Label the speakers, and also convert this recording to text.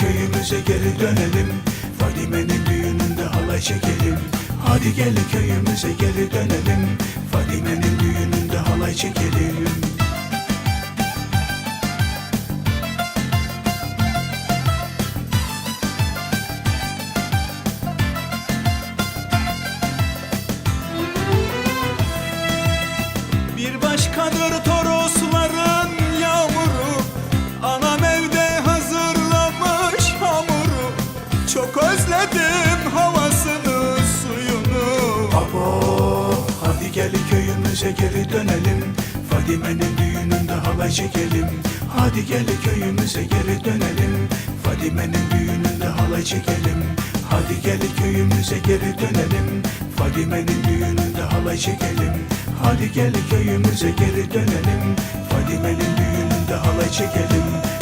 Speaker 1: köyümüze geri dönelim. Fadime'nin düğününde halay çekelim. Hadi gel köyümüze geri dönelim. Fadime'nin düğününde halay çekelim. Bir başkadır Çok özledim havasını suyunu. Abo hadi gel köyümüze geri dönelim. Fadime'nin düğününde halay çekelim. Hadi gel köyümüze geri dönelim. Fadime'nin düğününde halay çekelim. Hadi gel köyümüze geri dönelim. Fadime'nin düğününde halay çekelim. Hadi gel köyümüze geri dönelim. Fadime'nin düğününde halay çekelim